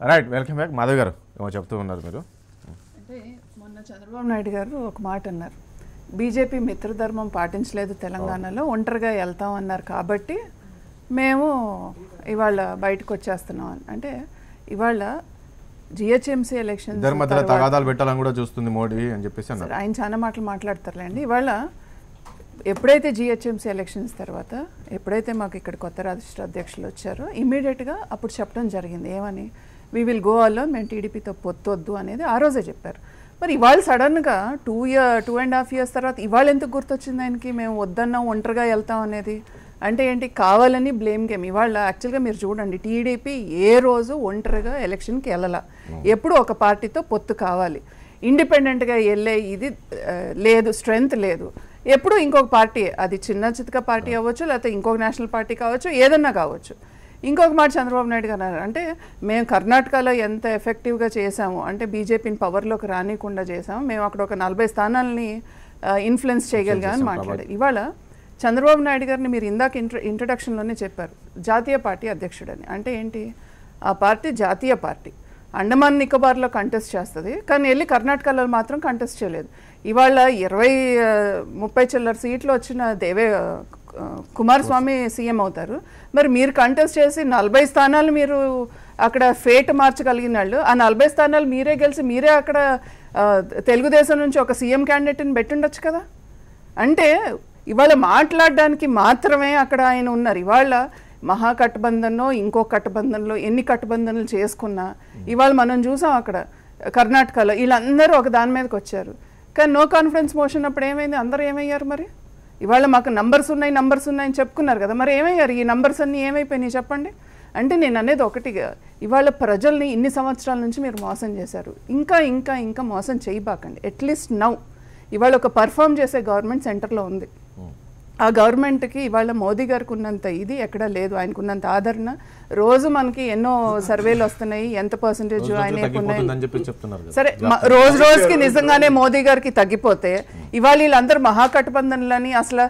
Right welcome back Madhav గారు ఏమో చెప్తూ ఉన్నారు మీరు. అంటే మొన్న చంద్రబాబు నాయుడు గారు ఒక మాట అన్నారు. బీజేపీ మిత్రధర్మం పాటించలేదు తెలంగాణలో ఒంటరిగా వెళ్తాం అన్నారు కాబట్టి మేము ఇవాళ బయటకు వచ్చేస్తున్నాం. అని అంటే ఇవాళ జిహెచ్ఎంసీ ఇద్దరి మధ్యలో తగాదాలు పెట్టాలని కూడా చూస్తుంది మోడీ అని చెప్పేసి అన్నారు. ఆయన చాలా మాటలు మాట్లాడతారులేండి. ఇవాళ ఎప్పుడైతే జిహెచ్ఎంసీ ఎలక్షన్స్ తర్వాత ఎప్పుడైతే మాకు ఇక్కడ కొత్త రాష్ట్ర అధ్యక్షులు వచ్చారో ఇమీడియట్గా అప్పుడు చెప్పడం జరిగింది. ఏమని? వీ విల్ గో అలో మేము టీడీపీతో పొత్తొద్దు అనేది ఆ రోజే చెప్పారు. మరి ఇవాళ సడన్గా two year two and half years తర్వాత ఇవాళ ఎందుకు గుర్తొచ్చింది ఆయనకి? మేము వద్దన్నాం ఒంటరిగా వెళ్తాం అనేది. అంటే ఏంటి? కావాలని బ్లేమ్ గేమ్ ఇవాళ యాక్చువల్గా మీరు చూడండి టీడీపీ ఏ రోజు ఒంటరిగా ఎలక్షన్కి వెళ్ళాల. ఎప్పుడు ఒక పార్టీతో పొత్తు కావాలి. ఇండిపెండెంట్గా వెళ్ళే ఇది లేదు స్ట్రెంగ్త్ లేదు. ఎప్పుడు ఇంకొక పార్టీ అది చిన్న చితక పార్టీ అవ్వచ్చు లేకపోతే ఇంకొక నేషనల్ పార్టీ కావచ్చు ఏదన్నా కావచ్చు. ఇంకొక మాట చంద్రబాబు నాయుడు గారు అంటే మేము కర్ణాటకలో ఎంత ఎఫెక్టివ్గా చేశాము అంటే బీజేపీని పవర్లోకి రానికుండా చేశాము మేము అక్కడ ఒక నలభై స్థానాలని ఇన్ఫ్లుయెన్స్ చేయగలిగామని మాట్లాడారు. ఇవాళ చంద్రబాబు నాయుడు గారిని మీరు ఇందాక ఇంట్ర ఇంట్రడక్షన్లోనే చెప్పారు. జాతీయ పార్టీ అధ్యక్షుడని. అంటే ఏంటి? ఆ పార్టీ జాతీయ పార్టీ. అండమాన్ నికోబార్లో కంటెస్ట్ చేస్తుంది కానీ వెళ్ళి కర్ణాటకలో మాత్రం కంటెస్ట్ చేయలేదు. ఇవాళ ఇరవై ముప్పై చిల్లర సీట్లు వచ్చిన దేవే కుమారస్వామి సీఎం అవుతారు. మరి మీరు కంటెస్ట్ చేసి నలభై స్థానాలు మీరు అక్కడ ఫేట్ మార్చగలిగిన వాళ్ళు ఆ నలభై స్థానాలు మీరే గెలిచి మీరే అక్కడ తెలుగుదేశం నుంచి ఒక సీఎం క్యాండిడేట్ని పెట్టుండొచ్చు కదా? అంటే ఇవాళ మాట్లాడడానికి మాత్రమే అక్కడ ఆయన ఉన్నారు. ఇవాళ మహా ఇంకో కట్టుబంధనలో ఎన్ని కట్టుబంధనలు చేసుకున్నా ఇవాళ మనం చూసాం అక్కడ కర్ణాటకలో వీళ్ళందరూ ఒక దాని మీదకి వచ్చారు. కానీ నో కాన్ఫిడెన్స్ మోషన్ అప్పుడు ఏమైంది? అందరూ ఏమయ్యారు మరి? ఇవాళ మాకు నంబర్స్ ఉన్నాయి నంబర్స్ ఉన్నాయని చెప్పుకున్నారు కదా. మరి ఏమయ్యారు? ఈ నంబర్స్ అన్నీ ఏమైపోయినాయి చెప్పండి? అంటే నేను అనేది ఒకటిగా ఇవాళ ప్రజల్ని ఇన్ని సంవత్సరాల నుంచి మీరు మోసం చేశారు. ఇంకా ఇంకా ఇంకా మోసం చేయబాకండి. అట్లీస్ట్ నౌ ఇవాళ ఒక పర్ఫామ్ చేసే గవర్నమెంట్ సెంటర్లో ఉంది. ఆ గవర్నమెంట్కి ఇవాళ మోదీ గారికి ఉన్నంత ఇది ఎక్కడా లేదు. ఆయనకు ఉన్నంత ఆదరణ రోజు మనకి ఎన్నో సర్వేలు వస్తున్నాయి ఎంత పర్సంటేజ్ కదా. సరే రోజు రోజుకి నిజంగానే మోదీ గారికి తగ్గిపోతే ఇవాళ వీళ్ళందరూ మహాకఠబంధన్లని అసలు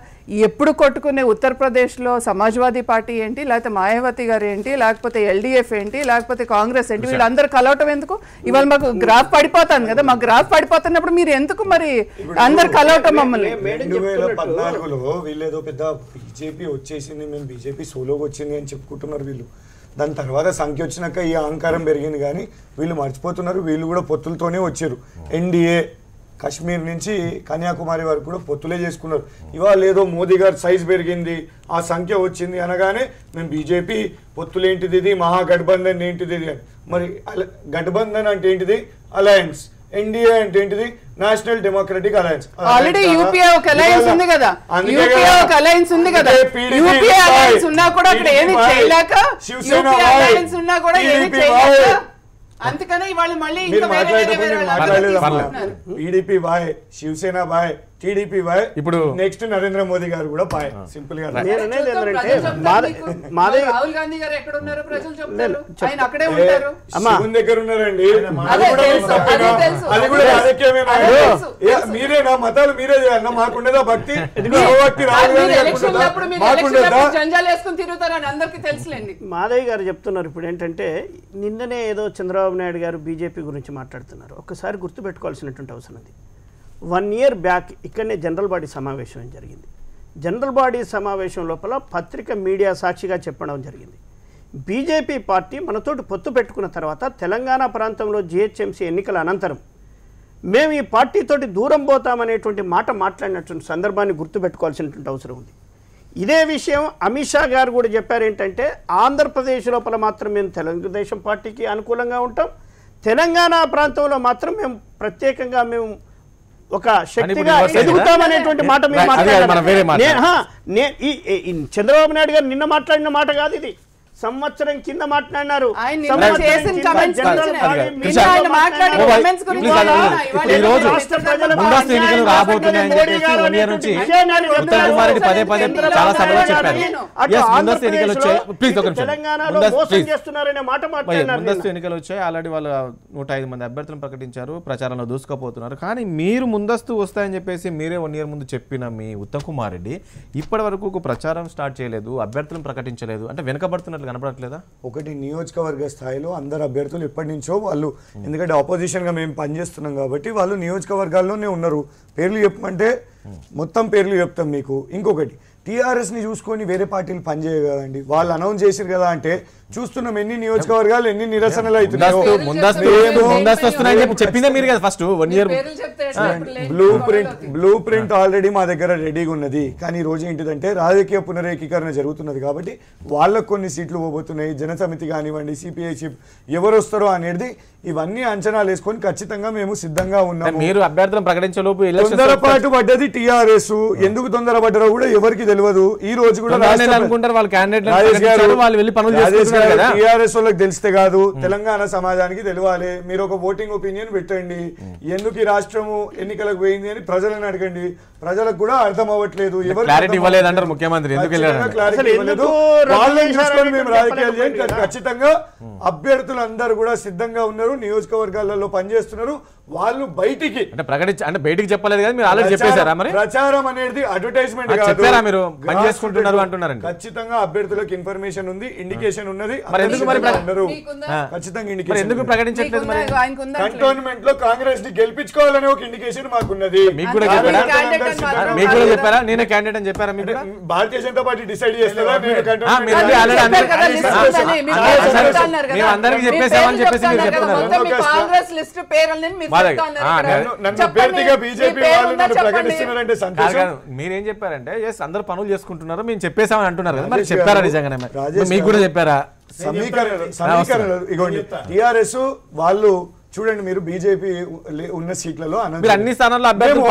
ఎప్పుడు కొట్టుకునే ఉత్తరప్రదేశ్లో సమాజ్వాదీ పార్టీ ఏంటి లేకపోతే మాయావతి గారు ఏంటి లేకపోతే ఎల్డీఎఫ్ ఏంటి లేకపోతే కాంగ్రెస్ ఏంటి వీళ్ళందరూ కలవటం ఎందుకు? ఇవాళ మాకు గ్రాఫ్ పడిపోతాను కదా మాకు గ్రాఫ్ పడిపోతున్నప్పుడు మీరు ఎందుకు మరి అందరు కలవటం మమ్మల్ని? రెండు వేల పద్నాలుగులో వీళ్ళు ఏదో పెద్ద బీజేపీ వచ్చేసింది మేము బీజేపీ సోలోకి వచ్చింది అని చెప్పుకుంటున్నారు వీళ్ళు. దాని తర్వాత సంఖ్య వచ్చినాక ఈ అహంకారం పెరిగింది కానీ వీళ్ళు మర్చిపోతున్నారు. వీళ్ళు కూడా పొత్తులతోనే వచ్చారు. ఎన్డీఏ కాశ్మీర్ నుంచి కన్యాకుమారి వరకు కూడా పొత్తులే చేసుకున్నారు. ఇవాళ ఏదో మోదీ గారి సైజ్ పెరిగింది ఆ సంఖ్య వచ్చింది అనగానే మేము బీజేపీ పొత్తులేంటిది ఇది? మహాగఠబంధన్ ఏంటిది ఇది అని. మరి అల- గఠబంధన్ అంటే ఏంటిది? అలయన్స్. ఎన్డీఏ అంటే ఏంటిది national democratic alliance already UPA ఒక అలయన్స్ ఉంది కదా యూపీఏ. ఒక అలయన్స్ ఉంది కదా యూపీఏ. అలయన్స్ ఉన్నా కూడా అక్కడ ఏమి. చేయలేక శివసేన. అలయన్స్ ఉన్నా కూడా ఏమి PDP చేయలేక. అందుకనే ఇవాళ మళ్ళీ ఇంకా వేరే వేరే. TDP bye Shiv Sena bye TDP ఇప్పుడు- నెక్స్ట్ నరేంద్ర మోదీ గారు కూడా బాయ్ సింపుల్గా రాహుల్ గాంధీ గారు ఎక్కడ ఉన్నారో ప్రజలు చెప్తారు. అక్కడే ఉంటారు. దగ్గర ఉన్నారండి. అది కూడా రాజకీయమేనా తెలుసు. మీరేనా మతాలు మీరే చేయాలన్నా మాకుండేదా భక్తి? రాహుల్ మీరు గాంధీ మీరు మాకుండేదా? తిరుగుతారని అందరికీ తెలుసులేండి. మాధవ్ గారు చెప్తున్నారు ఇప్పుడు ఏంటంటే నిన్ననే ఏదో చంద్రబాబు నాయుడు గారు బీజేపీ గురించి మాట్లాడుతున్నారు. ఒక్కసారి గుర్తుపెట్టుకోవాల్సినటువంటి అవసరం ఉంది. వన్ ఇయర్ బ్యాక్ ఇక్కడనే జనరల్ బాడీ సమావేశం జరిగింది. జనరల్ బాడీ సమావేశం లోపల పత్రిక మీడియా సాక్షిగా చెప్పడం జరిగింది. బీజేపీ పార్టీ మనతోటి పొత్తు పెట్టుకున్న తర్వాత తెలంగాణ ప్రాంతంలో జిహెచ్ఎంసీ ఎన్నికల అనంతరం మేము ఈ పార్టీతోటి దూరం పోతామనేటువంటి మాట మాట్లాడినటువంటి సందర్భాన్ని గుర్తుపెట్టుకోవాల్సినటువంటి అవసరం ఉంది. ఇదే విషయం అమిత్ షా గారు కూడా చెప్పారు ఏంటంటే ఆంధ్రప్రదేశ్ లోపల మాత్రం మేము తెలుగుదేశం పార్టీకి అనుకూలంగా ఉంటాం. తెలంగాణ ప్రాంతంలో మాత్రం మేము ప్రత్యేకంగా మేము ఒక శక్తిగా? ఎదుగుతామనేటువంటి మాట మీరు మాట్లాడారు. చంద్రబాబు నాయుడు గారు నిన్న మాట్లాడిన మాట కాదు ఇది సంవత్సరం కింద మాట్లాడినారు. ముందస్తు ఎన్నికలు అన్యాయం రాబోతున్నాయని మోడీ చెప్పేసి గారు వన్ ఇయర్ నుంచి విషయాన్ని ఉత్తమ్ చెప్పారు. కుమార్ రెడ్డి పదే పదే చంద్రబాబు చాలా సభలో నాయుడు చెప్పారు. గారు అటు Yes, ముందస్తు ఎన్నికలు వచ్చాయి ప్లీజ్ ఒక ముందస్తు. ఎన్నికలు ఆల్రెడీ వాళ్ళు నూట ఐదు మంది అభ్యర్థులను ప్రకటించారు. ప్రచారంలో దూసుకుపోతున్నారు. కానీ మీరు ముందస్తు వస్తాయని చెప్పేసి మీరే వన్ ఇయర్ ముందు చెప్పిన మీ ఉత్తమ్ కుమార్ రెడ్డి ఇప్పటి వరకు ప్రచారం స్టార్ట్ చేయలేదు అభ్యర్థులను ప్రకటించలేదు అంటే వెనుకబడుతున్నట్లు కనపడట్లేదా? ఒకటి నియోజకవర్గ స్థాయిలో అందరు అభ్యర్థులు ఎప్పటి నుంచో వాళ్ళు ఎందుకంటే ఆపోజిషన్గా మేము పనిచేస్తున్నాం కాబట్టి వాళ్ళు నియోజకవర్గాల్లోనే ఉన్నారు. పేర్లు చెప్పమంటే మొత్తం పేర్లు చెప్తాం మీకు. ఇంకొకటి టీఆర్ఎస్ని చూసుకొని వేరే పార్టీలు పనిచేయవు కదండి. వాళ్ళు అనౌన్స్ చేసిరు కదా అంటే చూస్తున్నాం ఎన్ని నియోజకవర్గాలు ఎన్ని నిరసనలు అవుతున్నాయో. Blue print. Blue print already మా దగ్గర రెడీగా ఉన్నది. కానీ ఈ రోజు ఏంటిదంటే రాజకీయ పునరేకీకరణ జరుగుతున్నది కాబట్టి వాళ్ళకు కొన్ని సీట్లు పోబోతున్నాయి. జనసమితి కానివ్వండి సిపిఐ చిప్ ఎవరు వస్తారో అనేది ఇవన్నీ అంచనాలు వేసుకొని ఖచ్చితంగా మేము సిద్ధంగా ఉన్నాము. మీరు అభ్యర్థులను ప్రకటించే లోపు ఎలక్షన్ తొందరపాటు పడ్డది టిఆర్ఎస్. ఎందుకు తొందరపడ్డారో కూడా ఎవరికి తెలియదు. ఈ రోజు కూడా టిఆర్ఎస్ వాళ్ళకి తెలిస్తే కాదు తెలంగాణ సమాజానికి తెలియాలి. మీరు ఒక ఓటింగ్ ఒపీనియన్ పెట్టండి. ఎందుకు ఈ రాష్ట్రము ఎన్నికలకు పోయింది అని ప్రజలను అడగండి. ప్రజలకు కూడా అర్థం అవ్వట్లేదు. అంటారు ముఖ్యమంత్రి. వాళ్ళని చూసుకొని మేము రాజకీయాలు. ఖచ్చితంగా అభ్యర్థులు అందరూ కూడా సిద్ధంగా ఉన్నారు. నియోజకవర్గాలలో పనిచేస్తున్నారు. వాళ్ళు బయటికి అంటే ప్రకటించ అంటే బయటికి చెప్పలేదు కదా మీరు ఆల్రెడీ చెప్పేశారా మరి ప్రచారం అనేది అడ్వర్టైజ్మెంట్ చెప్పారా మీరు? పని చేసుకుంటున్నారు అంటున్నారండి. ఖచ్చితంగా అభ్యర్థులకు ఇన్ఫర్మేషన్ ఉంది ఇండికేషన్ ఉన్నది మరి ఎందుకు మరి అందరూ. ఖచ్చితంగా మరి ఇండికేషన్ ఎందుకు ప్రకటించట్లేదు మరి? కంటోన్మెంట్లో కాంగ్రెస్ని గెలిపించుకోవాలనే ఒక ఇండికేషన్ మాకున్నది మీకు కూడా చెప్పారా? మీరు మీకు కూడా చెప్పారా నేనే క్యాండిడేట్ అని చెప్పారా మీకు కూడా? భారతీయ జనతా పార్టీ డిసైడ్ చేస్తారా మీరు అందరికీ- చెప్పేసామని చెప్పేసి మీరు. చెప్తున్నారు కాంగ్రెస్ లిస్ట్ మీరు పేరు మీరేం చెప్పారంటే ఎస్ అందరు పనులు చేసుకుంటున్నారు మేము చెప్పేసామని అంటున్నారు కదా. మరి చెప్పారా నిజంగానే మీకు కూడా. చెప్పారా? సమీకరణలు ఇగోండి టిఆర్ఎస్ వాళ్ళు చూడండి మీరు బీజేపీ ఉన్న సీట్లలో అన్ని స్థానాల్లో అభ్యర్థులు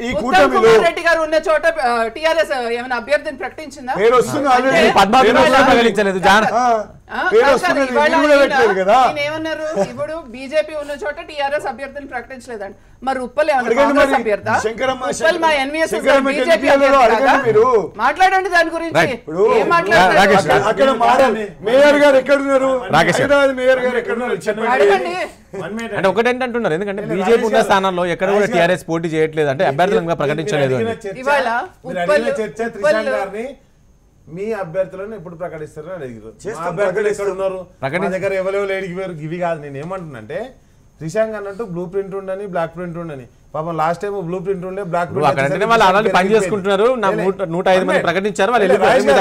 ఈ కూటమిలో రెడ్డి గారు ఉన్న చోట టిఆర్ఎస్ ఏమైనా అభ్యర్థిని ప్రకటించిందా? ఏమన్నారు ఇప్పుడు బీజేపీ ఉన్న చోట టిఆర్ఎస్ అభ్యర్థిని ప్రకటించలేదండి మరి ఉప్పల్. మాట్లాడండి దాని గురించి. అక్కడ- అక్కడ మారాలి. మేయర్ గారు ఎక్కడున్నారు? రాకేష్ గారు. హైదరాబాద్ మేయర్ గారు ఎక్కడున్నారు? చెప్పండి. అడగండి. అంటే ఒకటేంటి అంటున్నారు. ఎందుకంటే బీజేపీ ఉన్న స్థానాల్లో ఎక్కడ కూడా టీఆర్ఎస్ పోటీ చేయట్లేదు. అంటే అభ్యర్థులను ఇంకా ప్రకటించలేదు ఇవాళ మీ అభ్యర్థులను ఎప్పుడు ప్రకటిస్తారని అడిగారు. అభ్యర్థులు. ఎక్కడ ఉన్నారు? మా దగ్గర ఎవరెవరు ఏడిగిపోయారు ఇవి కాదు నేను ఏమంటున్నానంటే త్రిశాంక్ అన్నట్టు బ్లూ ప్రింట్ ఉండని బ్లాక్ ప్రింట్ ఉండని. పాపం లాస్ట్ టైం బ్లూ ప్రింట్ ఉండే బ్లాక్ అంటేనే వాళ్ళు పని చేసుకుంటున్నారు. నూట- ఐదు మంది ప్రకటించారు వాళ్ళు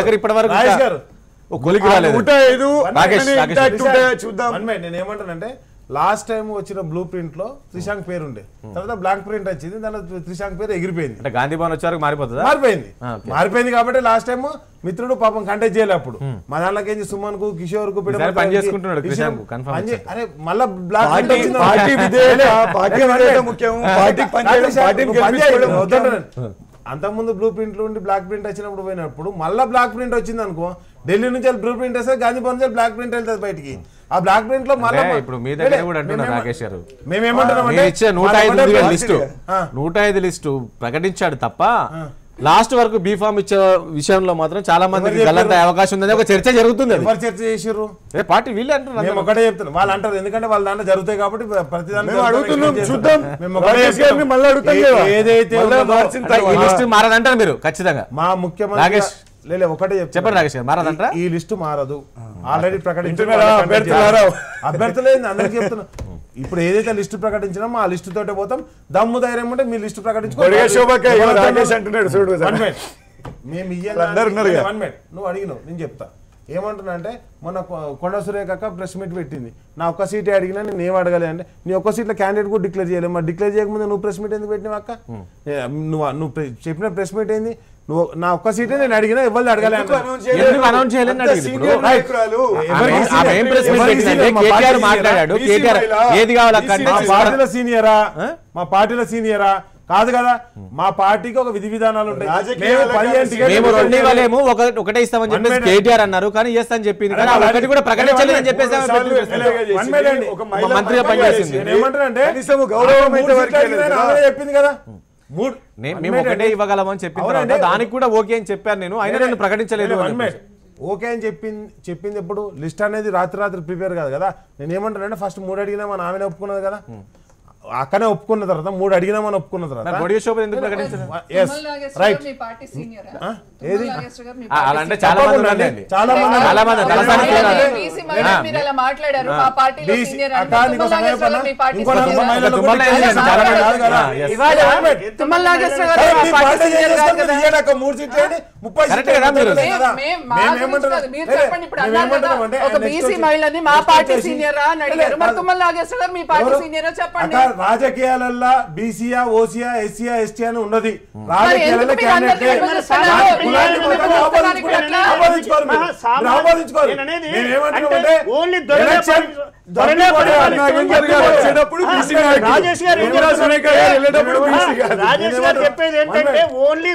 దగ్గర ఇప్పటి వరకు రాలేదు. చూద్దాం. నేను ఏమంటానంటే లాస్ట్ టైం వచ్చిన బ్లూ ప్రింట్లో త్రిశాంక్ పేరు ఉండే తర్వాత బ్లాక్ ప్రింట్ వచ్చింది దాంట్లో త్రిశాంక్ పేరు ఎగిరిపోయింది. అంటే గాంధీ భవన్ వచ్చే వరకు మారిపోతుందా? మారిపోయింది. మారిపోయింది కాబట్టి లాస్ట్ టైం మిత్రుడు పాపం కంటెక్ట్ చేయలే అప్పుడు. మా దాంట్లోకి ఏంటి సుమన్కు కిషోర్కు. అరే మళ్ళా బ్లాక్. అంతకుముందు బ్లూ ప్రింట్ ఉండి బ్లాక్ ప్రింట్ వచ్చినప్పుడు పోయినప్పుడు మళ్ళీ బ్లాక్ ప్రింట్ వచ్చింది అనుకో ఢిల్లీ నుంచి బ్లూ ప్రింట్ వస్తే గాంధీ భవన్ నుంచి బ్లాక్ ప్రింట్ వెళ్తుంది బయటికి. ఆ బ్లాక్ ప్రింట్లో మళ్ళీ ఇప్పుడు మీ దగ్గర కూడా అంటున్నారు రాకేష్ గారు ఇచ్చే నూట ఐదు లిస్టు. నూట ఐదు లిస్టు ప్రకటించాడు తప్ప లాస్ట్ వరకు బీఫామ్ ఇచ్చే విషయంలో మాత్రం చాలా మందికి చెప్పారు? అవకాశం ఉందని ఒక చర్చ జరుగుతుంది అది ఎవరు చర్చ చేసిర్రు ఏ పార్టీ వీళ్ళే అంటున్నారు మేము ఒకటే చెప్తున్నాం వాళ్ళు అంటారు ఎందుకంటే వాళ్ళ దాంట్లో జరుగుతాయి కాబట్టి ప్రతి దాంట్లో అడుగుతున్నాం. చూద్దాం. మేము ఒకటే. మళ్ళీ అడుగుతాం. ఏదైతే మారదంటారు మీరు ఖచ్చితంగా మా ముఖ్యమంత్రి లేలే ఒకటే. చెప్పండి రాకేష్ గారు, మారదంటారా? ఈ- లిస్టు మారదు. ఆల్రెడీ ప్రకటించారు? అభ్యర్థులేదు అందరికి చెప్తున్నా. ఇప్పుడు ఏదైతే లిస్టు ప్రకటించినామో ఆ లిస్టు తోటే పోతాం. దమ్ము ధైర్యం ఉంటే మీ లిస్టు మినిట్ మేము నువ్వు అడిగినావు నేను చెప్తా. ఏమంటున్నా అంటే మొన్న కొ- కొండ సురేఖ ప్రెస్ మీట్ పెట్టింది. నా ఒక్క సీటే అడిగినా నేను ఏం అడగాలి అంటే నీ ఒక్క సీట్లో క్యాండిడేట్ కూడా డిక్లేర్ చేయలేదు. మరి డిక్లేర్ చేయకముందు నువ్వు ప్రెస్ మీట్ ఎందుకు పెట్టినావు అక్క? ఏ, నువ్వు నువ్వు చెప్పిన ప్రెస్ మీట్ ఏంది? నువ్వు నా ఒక్క సీటే నేను అడిగినా ఎవరిని అడగాలి ఎందుకు అంటే. announce చేయలేదు? ఎందుకు announce చేయలేదని అంత అడిగింది senior ఇప్పుడు. నాయకురాలు. ఎవరికి ఆమె- ఆమె ఏం ప్రెస్ మీట్ ఎవరికి పెట్టిందంటే సీనియర్? మా కేటీఆర్ పార్టీ మాట్లాడాడు. సీనియర్. కేటీఆర్ బీసీ ఏది కావాలి మా పార్టీలో సీనియరా ఆ? మా పార్టీలో సీనియరా కాదు కదా. మా పార్టీకి ఒక విధి విధానాలు ఉంటాయి. ఒకటే ఇస్తామని చెప్పేసి minute. కేటీఆర్ అన్నారు. కానీ చేస్తా అని చెప్పింది. ఒకటి కూడా ప్రకటించలేదని చెప్పేసి మంత్రిగా పనిచేసింది. కదా. చెప్పింది కదా. మూడు. మేము ఒకటే. ఇవ్వగలమని. తర్వాత దానికి కూడా ఓకే అని చెప్పాను నేను. అయినా నేను ప్రకటించలేదు ఓకే అని చెప్పింది చెప్పింది ఎప్పుడు? లిస్ట్ అనేది రాత్రి రాత్రి ప్రిపేర్ కాదు కదా. నేను ఏమంటానంటే ఫస్ట్ మూడు అడిగినా మన ఆమె ఒప్పుకున్నది కదా. అక్కనే ఒప్పుకున్న తర్వాత మూడు అడిగినామని ఒప్పుకున్న తర్వాత మూడు సీట్లు ముప్పై. మేం- పార్టీ సీనియరా? అని అడిగారు మరి కాదు. తుమ్మల నాగేశ్వర గారు మీ పార్టీ? సీనియరా చెప్పండి రాజకీయాలల్లో బీసీయా ఓసీయా ఎస్సీయా ఎస్టీ అని ఉన్నది. రాజకీయాలలో ఆపాదించుకోరు. ఆపాదించుకోరు. బీసీ. రాజేష్ గారు బీసీ? చెప్పేది ఏంటంటే ఓన్లీ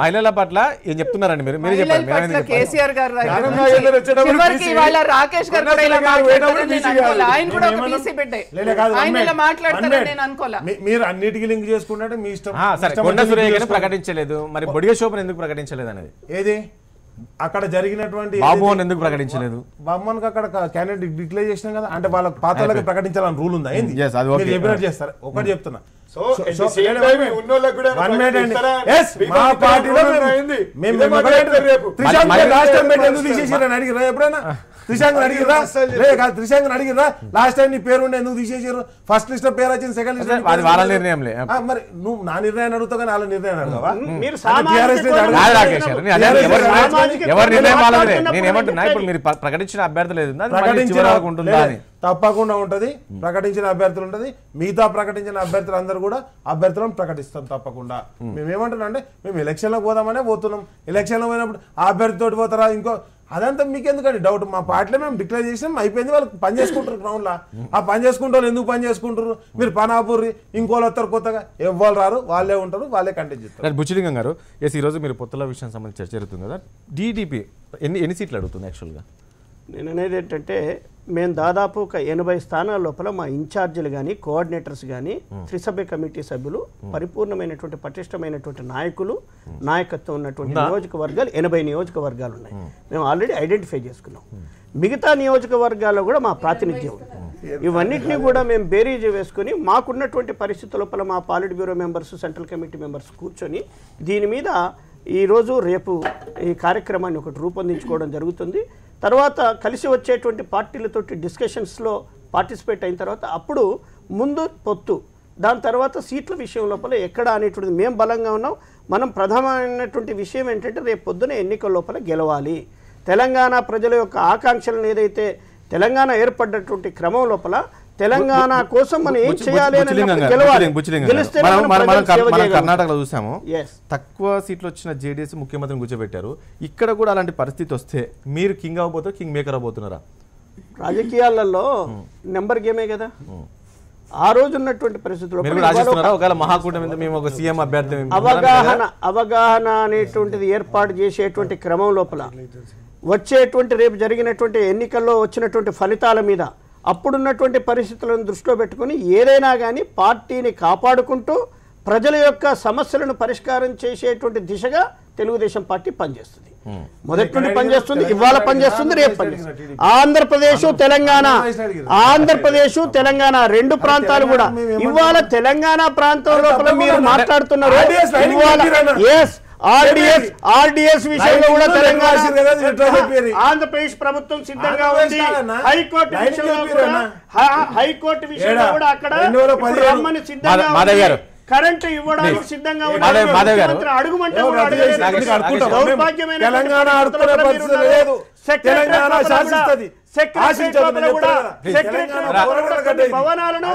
మహిళల పట్ల బీసీ ఏం చెప్తున్నారండి మీరు? మీరు చెప్పండి. కేసీఆర్ గారు రాకేష్ గారు ఆయన కూడా ఒక మేము బిడ్డే నేను. అనుకోలే మీరు అన్నిటికీ లింక్ చేసుకుంటే మీ ఇష్టం కొండ సురేఖ. ప్రకటించలేదు. మరి బొడిగ శోభను ఎందుకు ప్రకటించలేదు అనేది? ఏది? అక్కడ జరిగినటువంటి ఎందుకు ప్రకటించలేదు? బామ్మన్కి అక్కడ క్యాండిడేట్ డిక్లేర్ చేసినాం కదా అంటే వాళ్ళ పాత్రలకు ప్రకటించాలని రూల్ ఉందా? ఏంది? చెప్పినట్టు చేస్తారు. ఒకటి చెప్తున్నా. People మా పార్టీలో లాస్ట్ టైం తీసేసారని అడిగిరా ఎప్పుడైనా త్రిశాంక్ అడిగిరా కాదు అడిగిరా లాస్ట్ టైం నీ పేరు ఉండే ఎందుకు తీసేసారు ఫస్ట్ లిస్ట్లో పేరు వచ్చింది సెకండ్ లిస్ట్ వాళ్ళ నిర్ణయంలే. మరి నువ్వు నా నిర్ణయాన్ని అడుగుతావు కానీ వాళ్ళ అడగవా? ఎవరి నిర్ణయం- నిర్ణయం వాళ్ళదే నేను ఏమంటున్నా. ఇప్పుడు మీరు ప్ర- ప్రకటించిన అభ్యర్థులు లేదు. అది మళ్ళీ ప్రకటించిన తప్పకుండా ఉంటది. ప్రకటించిన అభ్యర్థులు ఉంటది. మిగతా ప్రకటించిన అభ్యర్థులు అందరూ కూడా అభ్యర్థులను ప్రకటిస్తాం తప్పకుండా. మేము. ఏమంటున్నాం అంటే మేము ఎలక్షన్లో పోదామనే పోతున్నాం. ఎలక్షన్లో పోయినప్పుడు ఆ అభ్యర్థితోటి పోతారా ఇంకో? అదంతా మీకు ఎందుకండి డౌట్? మా పార్టీలో మేము డిక్లేర్ చేసినాం అయిపోయింది. వాళ్ళు పని చేసుకుంటారు గ్రౌండ్లో. ఆ పని చేసుకుంటే వాళ్ళు ఎందుకు పని చేసుకుంటారు? మీరు పని ఆపుర్రి ఇంకోళ్ళు వస్తారు కొత్తగా. ఎవ్వరు రారు వాళ్ళే ఉంటారు వాళ్ళే కంటెంట్ చేస్తారు. బుచ్చిలింగం గారు ఎస్ ఈరోజు మీరు పొత్తుల విషయం సంబంధించి చర్చ జరుగుతుంది కదా. డీడీపీ ఎన్ని ఎన్ని సీట్లు అడుగుతుంది యాక్చువల్గా నేను అనేది ఏంటంటే మేము దాదాపు ఒక ఎనభై స్థానాల లోపల మా ఇన్ఛార్జీలు కానీ కోఆర్డినేటర్స్ కానీ త్రిసభ్య కమిటీ సభ్యులు పరిపూర్ణమైనటువంటి పటిష్టమైనటువంటి నాయకులు నాయకత్వం ఉన్నటువంటి నియోజకవర్గాలు ఎనభై నియోజకవర్గాలు ఉన్నాయి. మేము ఆల్రెడీ ఐడెంటిఫై చేసుకున్నాం. మిగతా నియోజకవర్గాల్లో కూడా మా ప్రాతినిధ్యం ఉంది. ఇవన్నిటిని కూడా మేము బేరీజ్ వేసుకొని మాకున్నటువంటి పరిస్థితుల లోపల మా politburo members central committee members కూర్చొని దీని మీద ఈరోజు రేపు ఈ కార్యక్రమాన్ని ఒకటి రూపొందించుకోవడం జరుగుతుంది. తర్వాత కలిసి వచ్చేటువంటి పార్టీలతోటి డిస్కషన్స్లో పార్టిసిపేట్ అయిన తర్వాత అప్పుడు ముందు పొత్తు. దాని తర్వాత సీట్ల విషయం లోపల ఎక్కడ అనేటువంటిది మేము బలంగా ఉన్నాం. మనం ప్రధానమైనటువంటి విషయం ఏంటంటే రేపు పొద్దున ఎన్నికల లోపల గెలవాలి. తెలంగాణ ప్రజల యొక్క ఆకాంక్షలను ఏదైతే తెలంగాణ ఏర్పడ్డటువంటి క్రమం లోపల తెలంగాణ కోసం మనం ఏం చేయాలి మనం. కర్ణాటకలో చూసాము. Yes. తక్కువ సీట్లు వచ్చిన జేడీఎస్ ముఖ్యమంత్రిని కూర్చోబెట్టారు. ఇక్కడ కూడా అలాంటి పరిస్థితి వస్తే మీరు కింగ్ అవబోతారు కింగ్ మేకర్ అవబోతున్నారా రాజకీయాలలో నెంబర్ గేమే కదా. ఆ రోజు ఉన్నటువంటి పరిస్థితుల్లో అవగాహన అవగాహన అనేటువంటిది ఏర్పాటు చేసేటువంటి క్రమం లోపల వచ్చేటువంటి రేపు జరిగినటువంటి ఎన్నికల్లో వచ్చినటువంటి ఫలితాల మీద అప్పుడున్నటువంటి పరిస్థితులను దృష్టిలో పెట్టుకుని ఏదైనా కానీ పార్టీని కాపాడుకుంటూ ప్రజల యొక్క సమస్యలను పరిష్కారం చేసేటువంటి దిశగా తెలుగుదేశం పార్టీ పనిచేస్తుంది. మొదటి నుండి పనిచేస్తుంది ఇవాళ పనిచేస్తుంది రేపు పనిచేస్తుంది. ఆంధ్రప్రదేశ్ తెలంగాణ ఆంధ్రప్రదేశ్ తెలంగాణ రెండు ప్రాంతాలు కూడా. ఇవాళ తెలంగాణ ప్రాంతం లోపల మీరు మాట్లాడుతున్నారు. ఇవాళ. ఎస్ ఆర్డిఎస్ ఆర్డిఎస్ విషయంలో కూడా తెలంగాణ? ఆంధ్రప్రదేశ్ ప్రభుత్వం సిద్ధంగా ఉంది. హైకోర్టు విషయంలో. కూడా హైకోర్టు విషయంలో? కూడా అక్కడ. రమ్మని సిద్ధంగా మాధవ్-. గారు. కరెంటు ఇవ్వడానికి సిద్ధంగా. ఉన్నారు. తెలంగాణ భవనాలను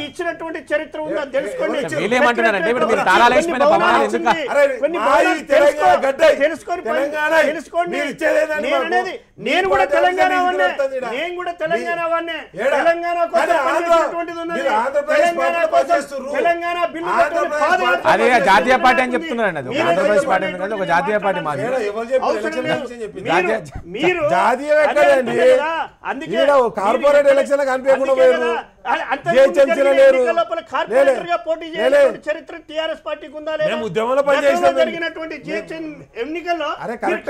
ఇచ్చినటువంటి చరిత్ర ఉందా? తెలుసుకోండి. ఎవరు వీళ్ళు ఏమంటున్నారంటే ఇప్పుడు మీరు సెక్రటరేట్ తాళాలు లోపల వేసిపోయిన కొన్ని భవనాలు భవనాలు ఎందుకు? ఉంది. అరే, కొన్ని మాది భవనాలు తెలంగాణ తెలుసుకో- గడ్డ. తెలుసుకొని పని- తెలంగాణ తెలుసుకోండి. మీరు ఇచ్చేదేందండి నేను కూడా తెలంగాణ. నేను కూడా తెలంగాణ వాడినే? తెలంగాణ బిల్లు అదే జాతీయ పార్టీ అని. చెప్తున్నారండి ఆంధ్రప్రదేశ్ పార్టీ ఏదో కాదు, ఒక జాతీయ పార్టీ మాది. మీరు- కదా, అందుకే కార్పొరేట్ ఎలక్షన్ చరిత్ర టిఆర్ఎస్ పార్టీకి ఉందా. జరిగినటువంటి ఎన్నికల్లో మీరు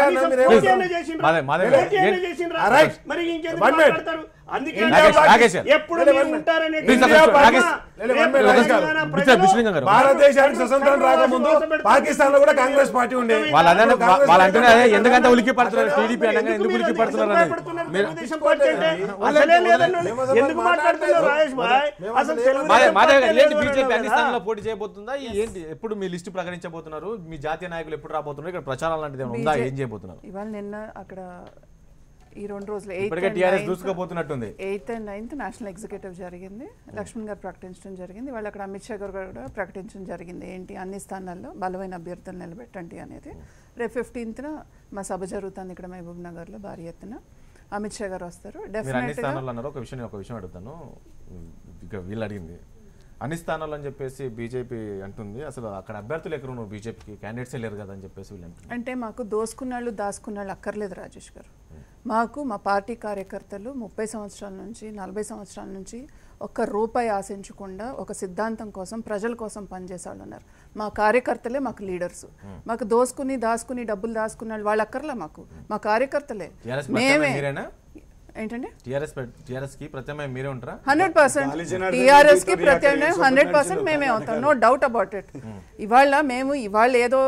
minute. మాట్లాడతారు? భారతదేశానికి స్వతంత్రం రాకముందు పాకిస్తాన్లో కూడా కాంగ్రెస్ పార్టీ ఉండే. వాళ్ళు అదే ఇప్పుడు కాంగ్రెస్ వాళ్ళు పార్టీ అంటున్నారు ఉండే. ఎందుకంటే ఉలికి పడుతున్నారు? టీడీపీ అనగా ఎందుకు ఉలికి పడుతున్నారు బీజేపీ పోటీ చేయబోతుందా? ఏంటి? ఎప్పుడు మీ లిస్టు ప్రకటించబోతున్నారు? మీ జాతీయ నాయకులు ఎప్పుడు రాబోతున్నారు? ఇక్కడ ప్రచారం లాంటిది ఏమైనా ఉందా? ఏం చేయబోతున్నారు? ఇవాళ నిన్న అక్కడ ఈ రెండు రోజులు దూసుకుపోతున్నట్టుంది. Eighth and ninth national executive జరిగింది. లక్ష్మణ్ గారు ప్రకటించడం జరిగింది. వాళ్ళు అక్కడ అమిత్ షా గారు కూడా ప్రకటించడం జరిగింది. ఏంటి? అన్ని స్థానాల్లో బలమైన అభ్యర్థులు నిలబెట్టండి అనేది. రేపు ఫిఫ్టీన్త్న మా సభ జరుగుతుంది ఇక్కడ మహబూబ్ నగర్లో భారీ ఎత్తున. అమిత్ షా గారు వస్తారు. డెఫినెట్గా ఒక విషయం ఒక విషయం అడుగుతాను. వీళ్ళు అడిగింది. అన్ని స్థానాల్లో అని చెప్పేసి బీజేపీ అంటుంది. అసలు అక్కడ అభ్యర్థులు ఎక్కడ నువ్వు బీజేపీకి క్యాండిడేట్సే లేరు కదా అని చెప్పేసి వీళ్ళు అంటున్నారు. అంటే మాకు దోసుకున్నాళ్ళు దాచుకున్నాళ్ళు అక్కర్లేదు రాజేష్ గారు. మాకు మా పార్టీ కార్యకర్తలు ముప్పై సంవత్సరాల నుంచి నలభై సంవత్సరాల నుంచి ఒక్క రూపాయి ఆశించకుండా ఒక సిద్ధాంతం కోసం ప్రజల కోసం పనిచేసే వాళ్ళు ఉన్నారు. మా కార్యకర్తలే మాకు లీడర్స్ మాకు దోసుకుని దాచుకుని డబ్బులు దాచుకున్న వాళ్ళు వాళ్ళు అక్కర్లే మాకు. మా కార్యకర్తలే. మేమే ఏంటండి? టీఆర్ఎస్ టీఆర్ఎస్కి ప్రత్యామ్నాయం మీరే ఉంటారా? Hundred percent. టీఆర్ఎస్కి ప్రత్యామ్నాయం హండ్రెడ్ పర్సెంట్ మేమే అవుతాం. నో డౌట్ అబౌట్ ఇట్ ఇవాళ మేము ఇవాళ ఏదో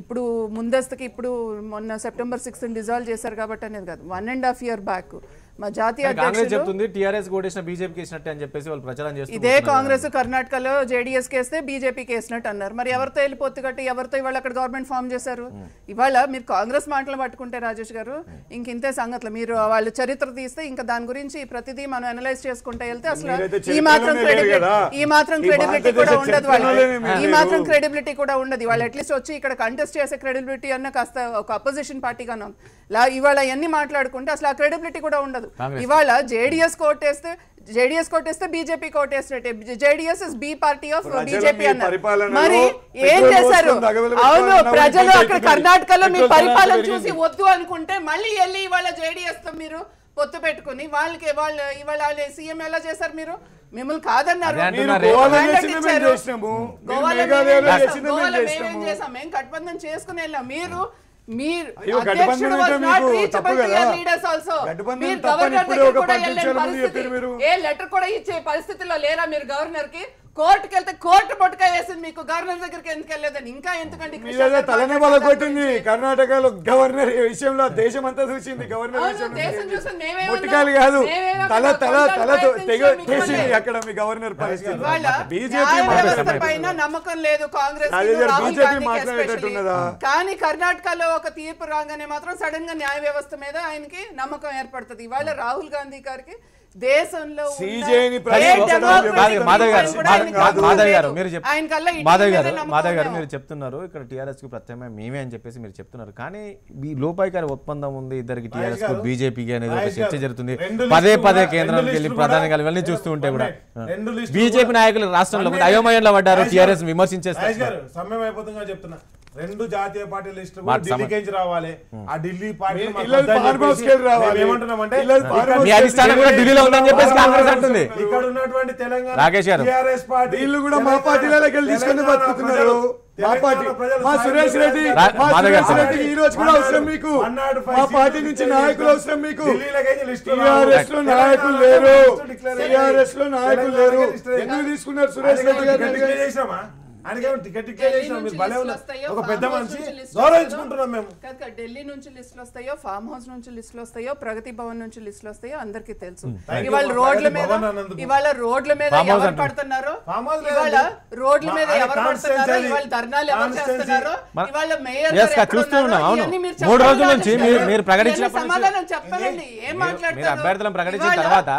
ఇప్పుడు ముందస్తుకి ఇప్పుడు మొన్న సెప్టెంబర్ సిక్స్త్ డిజాల్వ్ చేశారు కాబట్టి అనేది కాదు. One and half year back మా జాతీయ చెప్తుంది టీఆర్ఎస్ ఓటేసిన బీజేపీకి వేసినట్టే అని చెప్పేసి వాళ్ళు ప్రచారం ఇదే చేస్తున్నారు కాంగ్రెస్ కర్ణాటకలో జేడీఎస్ కేస్తే బీజేపీకి వేసినట్టు అన్నారు. మరి ఎవరితో వెళ్ళిపోతు కట్టి ఎవరితో ఇవాళ అక్కడ గవర్నమెంట్ ఫామ్ చేశారు? ఇవాళ మీరు కాంగ్రెస్ మాటలు పట్టుకుంటే రాజేష్ గారు ఇంక ఇంతే సంగతులు. మీరు వాళ్ళ చరిత్ర తీస్తే ఇంకా దాని గురించి ప్రతిదీ మనం అనలైజ్ చేసుకుంటే వెళ్తే అసలు ఈ మాత్రం క్రెడిబిలిటీ. ఈ మాత్రం క్రెడిబిలిటీ కూడా ఉండదు చరిత్రలోనే ఈ మాత్రం. క్రెడిబిలిటీ కూడా ఉండదు. వాళ్ళు అట్లీస్ట్ వచ్చి ఇక్కడ కంటెస్ట్ చేసే క్రెడిబిలిటీ అన్న కాస్త ఒక అపోజిషన్ పార్టీగానే ఇవాళ అవన్నీ మాట్లాడుకుంటే అసలు ఆ క్రెడిబిలిటీ కూడా ఉండదు. ఇవాళ జేడీఎస్ కోటేస్తే జేడీఎస్ కోటేస్తే BJP కోటేసినట్టే. JDS is B party of BJP అన్నారు. మరి ఏం చేశారు? అవును ప్రజలు అక్కడ కర్ణాటకలో మీ పరిపాలన. చూసి వద్దు అనుకుంటే మళ్ళీ వెళ్ళి ఇవాళ జేడీఎస్తో మీరు పొత్తు పెట్టుకుని వాళ్ళకి వాళ్ళు ఇవాళ సీఎం ఎలా చేశారు మీరు? మిమ్మల్ని కాదన్నారు. గోవాలో మేము చేసాం? గఠబంధన్ చేసుకుని వెళ్ళాం. మీరు మీరు లెటర్ కూడా ఇచ్చే పరిస్థితిలో లేరా మీరు గవర్నర్కి? కోర్టుకి వెళ్తే కోర్టు పట్టుక వేసింది మీకు గవర్నర్ దగ్గరికి ఎందుకు వెళ్ళలేదని ఇంకా ఎందుకండి కృష్ణ మీరేదో గారు తలనే కొట్టింది? కర్ణాటకలో గవర్నర్ ఈ విషయంలో దేశం అంతా చూసింది గవర్నర్? మొట్టికాయలు కాదు తల అక్కడ తల తల. అక్కడ మీ గవర్నర్ పరిస్థితి బీజేపీ. పైన నమ్మకం లేదు కాంగ్రెస్ బీజేపీ మాట్లాడేటట్టున్నదా? కానీ కర్ణాటకలో ఒక తీర్పు రాగానే మాత్రం సడన్గా న్యాయ వ్యవస్థ మీద ఆయనకి నమ్మకం ఏర్పడుతుంది ఇవాళ రాహుల్ గాంధీ గారికి దేశంలో మాధవ్ గారు గారు, గారు. మీరు మాధవ్ గారు మాధవ్ గారు. మీరు చెప్తున్నారు. ఇక్కడ టీఆర్ఎస్కు ప్రత్యామ్నాయం మేమే అని చెప్పేసి మీరు చెప్తున్నారు. కానీ ఈ లోపాయికారి ఒప్పందం ఉంది. ఇద్దరికి టీఆర్ఎస్కు గారు, బీజేపీకి అనేది ఒక చర్చ గారు, జరుగుతుంది. పదే పదే కేంద్రానికి వెళ్ళి ప్రధాని గారు ఇవన్నీ చూస్తూ ఉంటే కూడా బీజేపీ నాయకులు రాష్ట్రంలో అయోమయంలో పడ్డారు టీఆర్ఎస్ గారు, విమర్శించేస్తారు. గారు చెప్తున్నా. రెండు జాతీయ పార్టీ లిస్టు మాట ఢిల్లీకి రావాలి. ఆ ఢిల్లీ పార్టీ ఇక్కడ ఉన్నటువంటి తెలంగాణ. టీఆర్ఎస్ పార్టీ వీళ్ళు కూడా మా పార్టీలకి వెళ్ళి తీసుకొని బతుకుతున్నారు. మా పార్టీ మా సురేష్ రెడ్డి సురేష్. రెడ్డి ఈ రోజు కూడా అవసరం మీకు. మా పార్టీ నుంచి నాయకులు. అవసరం మీకు. టీఆర్ఎస్లో నాయకులు లేరు. టీఆర్ఎస్లో నాయకులు లేరు. ఎందుకు తీసుకున్నారు సురేష్ రెడ్డి గారు? ఆయనకేమో టికెట్ మీరు భలే ఉన్నారు ఒక పెద్ద హౌస్ మనిషి నుంచి లిస్టులు గౌరవించుకుంటున్నాం మేము ఢిల్లీ నుంచి లిస్టులు వస్తాయో ఫామ్ హౌస్ నుంచి లిస్టులు వస్తాయో ప్రగతి భవన్ నుంచి లిస్టులు వస్తాయో అందరికీ తెలుసు you, ఇవాళ రోడ్ల మీద. ఇవాళ రోడ్ల మీద ఎవరు. పడుతున్నారు ఇవాళ. రోడ్ల మీద ఎవరు పడుతున్నారు. ఇవాళ ధర్నాలు ఎవరు. చేస్తున్నారు ఇవాళ మేయర్ మూడు చెప్పండి రోజుల నుంచి. మీరు- నుంచి- సమాధానం ఏం మీరు అభ్యర్థులను ప్రకటించిన తర్వాత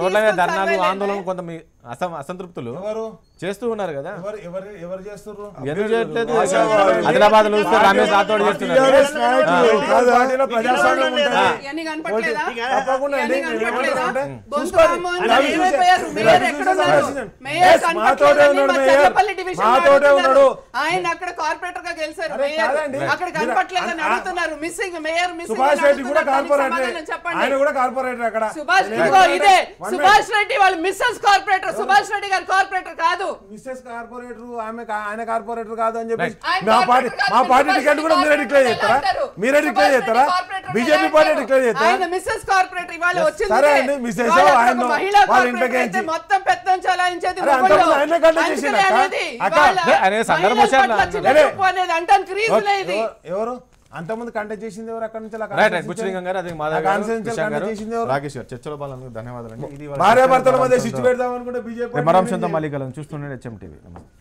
రోడ్ల మీద ధర్నాలు ఆందోళన? కొంత మీ అసం అసంతృప్తులు ఎవరు? చేస్తూ ఉన్నారు కదా. ఎవరు ఎవరు ఎవరు చేస్తున్నారు ఎందుకు చేయట్లేదు. ఆదిలాబాద్లో రమేష్ రాథోడ్. ఆయన అక్కడ కార్పొరేటర్గా గెలిచారు. అక్కడ కనపట్లేదని అడుగుతున్నారు. Missing mayor missing Subhash Reddy కూడా కార్పొరేటర్. చెప్పండి. ఆయన కూడా కార్పొరేటర్ అక్కడ. సుభాష్ ఏంటంటే, ఇదే. సుభాష్ రెడ్డి వాళ్ళు మిస్సెస్ కార్పొరేటర్ సుభాష్ రెడ్డి గారు కార్పొరేటర్ కాదు. మిస్సెస్ కార్పొరేటర్ ఆమె ఆయన కార్పొరేటర్ కాదు అని చెప్పి మా పార్టీ మా పార్టీ టికెట్ కూడా మీరే డిక్లేర్ చేస్తారా. మీరే డిక్లేర్ చేస్తారా? బీజేపీ. పార్టీ డిక్లేర్ చేస్తారా? ఆయన మిస్సెస్ కార్పొరేటర్ ఇవాళ వచ్చింది సరే. అండి, మిస్సెస్ ఆయన వాళ్ళ ఎంచి- మొత్తం పెత్తం చలాయించేది ఆయనే అందుకనే చేసిండు అక్క. అనే సందర్భం అంటానికి రీజన్ ఇది ఎవరు- ఎవరు? అంతకుముందు కంటెస్ట్ చేసింది ఎవరు అక్కడ నుంచి? చర్చలో పాల్గొన్నందుకు ధన్యవాదాలు భార్యాభర్తల మధ్య పెడదాం అనుకుంటే బీజేపీ రేపు మరో అంశంతో మళ్ళీ కలం చూస్తుండే హెచ్ఎం టీవీ నమస్తే